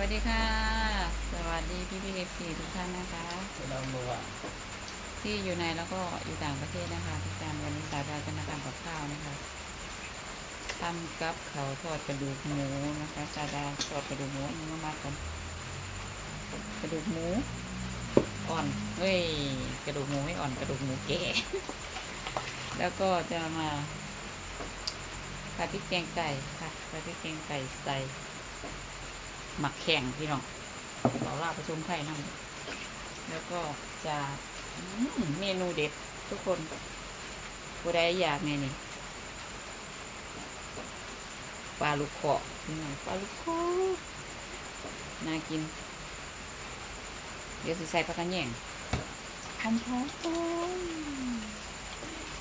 วัสดีค่ะ สวัสดีพี่พี่เอฟซีทุกท่านนะคะที่อยู่ในแล้วก็อยู่ต่างประเทศนะคะทุกท่านวันนี้สาวดาจะมาทำกับข้าวนะคะทำกับเขาวทอดกระดูกหมูนะคะสาดาทอดกระดูกหมูนนี้มากกันกระดูกหมูอ่อนเฮ้ยกระดูกหมูไม่อ่อนกระดูกหมูแก่แล้วก็จะมาผัดพริกแกงไก่ค่ะผัดพริกแกงไก่ใส่ หมักแข่งพี่น้องเราลาบผสมไข่น้ำแล้วก็จะอืมเมนูเด็ดทุกคนผู้ใดอยากเนี่ยนี่ปลาลูกเคาะพี่น้องปลาลูกเคาะน่ากิน เดี๋ยวสิใส่ผักกระแยงหอมหอม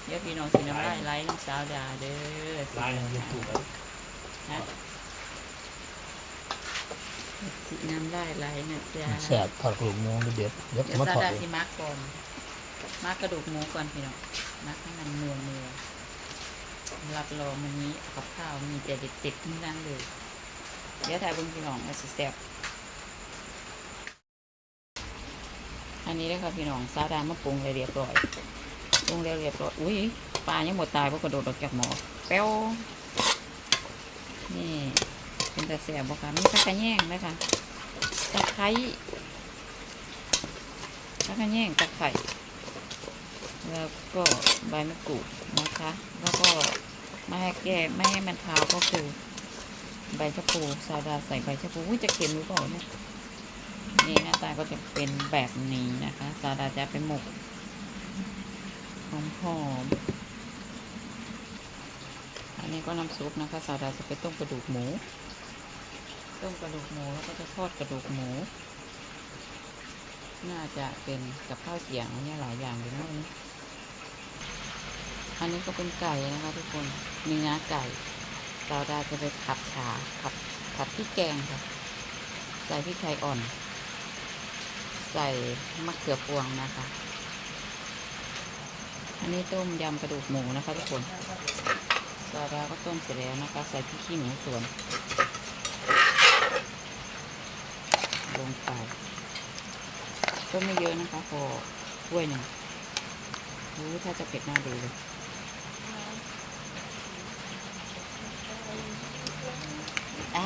เดี๋ยวพี่น้องสิน้ำลายไหลน้ำสาวดาเด้อลายยังอยู่ถูกเลยฮะ สีน้ำลายไหลนะจ๊ะแสบถอดกลุ่มงเด็ดเดี๋ยวเดี๋ยวมาซาถอดดาเอสิงมักก่อนมักกระดูกหมูก่อนพี่น้องมักให้มันนัวนัวรับรองวันนี้กับข้าวมีแต่เด็ดๆทั้งนั้นเลย เดี๋ยวถ่ายเบนพี่น้องมาสิแซ่บอันนี้เลยค่ะพี่น้องซาดามาปรุงเลยเรียบร้อยปรุงแล้วเรียบร้อยอุ้ยปลายังหมดตายเพราะกระโดดออกจากหมอแป้วนี่ เป็นแต่แสบบค่ะมีตะกระแยงไหมคะตะไคร้ตะกระแยงตะไคร้แล้วก็ใบมะกรูดนะคะ แล้วก็ไม่ให้แก้ไม่ให้มันคาวก็คือใบชะพูซาดาใส่ใบชะพูจะเค็มหรือเปล่าเนี่ยนี่หน้าตาก็จะเป็นแบบนี้นะคะ ซาดาจะเป็นหมกหอมหอมอันนี้ก็น้ำซุปนะคะ ซาดาจะไปต้มกระดูกหมู ต้มกระดูกหมูแล้วก็จะทอดกระดูกหมู น่าจะเป็นกับข้าวเกี๊ยงเนี่ยหลายอย่างอยู่นะนี่อันนี้ก็เป็นไก่นะคะทุกคนเนื้อไก่สาวดาจะไปขับฉาขับขับพริกแกงค่ะ ใส่พริกไทยอ่อน ใส่มะเขือพวงนะคะ อันนี้ต้มยำกระดูกหมูนะคะทุกคนสาดาก็ต้มเสร็จแล้วนะคะ ใส่พริกขี้หนูสวน ลงไปก็ไม่เยอะนะคะพอถ้วยหนึ่งรู้ถ้าจะเผ็ดน่าดูเลยอ่า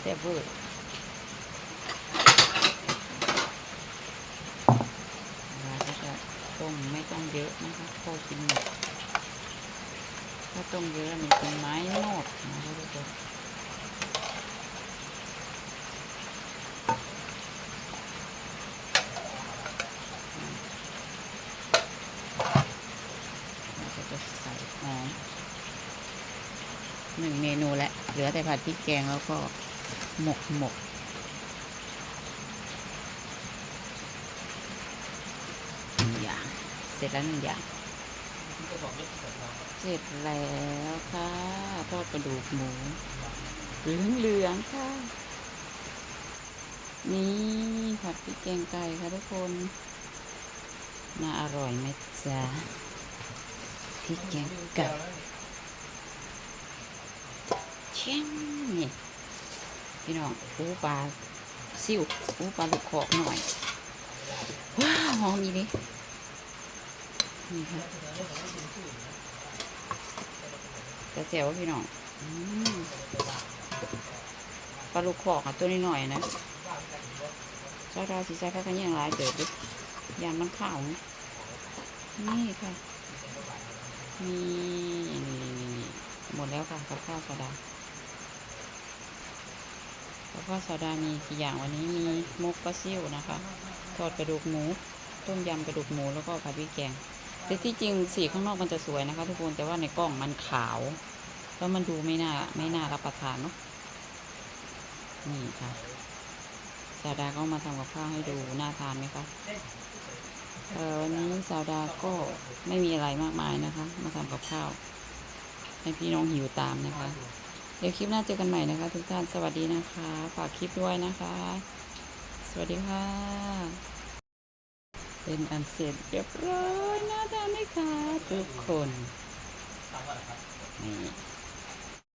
แซ่บเวอร์เราก็จะต้มไม่ต้องเยอะนะคะพอกินหมดถ้าต้มเยอะนี่เป็นไม้นอกนะคะทุกคน เราก็จะใส่หอม หนึ่งเมนูแล้วเหลือแต่ผัดพริกแกงแล้วก็หมกหมกหนึ่งอย่าง เสร็จแล้วหนึ่งอย่าง เสร็จแล้วค่ะทอดกระดูกหมูเหลืองเหลืองๆค่ะ นี่ผัดพริกแกงไก่ค่ะทุกคนน่าอร่อยไหมจ๊ะพริกแกงไก่ เช่งนี่พี่น้องปูปลาซิ่วปูปลาลูกขอกหน่อย ว้าวหอมอีดินี่ค่ะแต่เสียวพี่น้องอปลาลูกขอกอะตัวนี้หน่อยนะเจ้าดาสีใส่ผ้ากันยังหลายเติบดิยานมันข้าวนี่ค่ะนี่นี่นี่หมดแล้วค่ะกับข้าวสาดา กับข้าวสาดามีกี่อย่างวันนี้มีมุกปลาซิ่วนะคะ ทอดกระดูกหมู ต้มยำกระดูกหมูแล้วก็ผัดพริกแกง แต่ที่จริงสีข้างนอกมันจะสวยนะคะ ทุกคนแต่ว่าในกล้องมันขาว แล้วมันดูไม่น่าไม่น่ารับประทานเนาะนี่ค่ะสาดาก็มาทำกับข้าวให้ดูน่าทานไหมคะเออวันนี้สาวดาก็ไม่มีอะไรมากมายนะคะ มาทำกับข้าวให้พี่น้องหิวตามนะคะ เดี๋ยวคลิปหน้าเจอกันใหม่นะคะ ทุกท่านสวัสดีนะคะ ฝากคลิปด้วยนะคะ สวัสดีค่ะ เป็นอันเสร็จเรียบร้อยน่าทานไหมคะทุกคนนี่